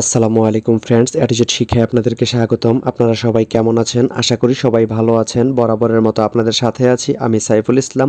আসসালামু আলাইকুম ফ্রেন্ডস অ্যাটিচিউড শিক্ষায় আপনাদেরকে স্বাগতম। আপনারা সবাই কেমন আছেন? আশা করি সবাই ভালো আছেন। বরাবরের মতো আপনাদের সাথে আছি আমি সাইফুল ইসলাম।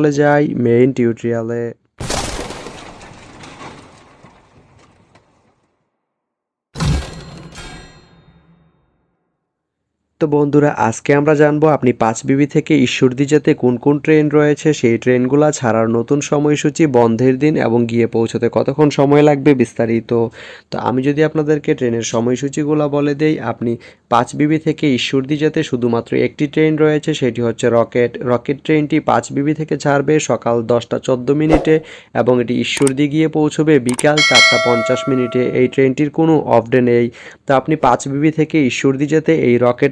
যাই মেইন টিউটোরিয়ালে তো বন্ধুরা, আজকে আমরা জানব আপনি পাঁচ বিবি থেকে ঈশ্বরদী যেতে কোন কোন ট্রেন রয়েছে, সেই ট্রেনগুলো ছাড়ার নতুন সময়সূচি, বন্ধের দিন এবং গিয়ে পৌঁছতে কতক্ষণ সময় লাগবে বিস্তারিত। তো আমি যদি আপনাদেরকে ট্রেনের সময়সূচিগুলো বলে দেই, আপনি পাঁচ বিবি থেকে ঈশ্বরদী যেতে শুধুমাত্র একটি ট্রেন রয়েছে, সেটি হচ্ছে রকেট। রকেট ট্রেনটি পাঁচ বিবি থেকে ছাড়বে সকাল দশটা চোদ্দ মিনিটে এবং এটি ঈশ্বরদী গিয়ে পৌঁছবে বিকাল চারটা পঞ্চাশ মিনিটে। এই ট্রেনটির কোনো অফ ডে নেই। তো আপনি পাঁচ বিবি থেকে ঈশ্বরদী যেতে এই রকেট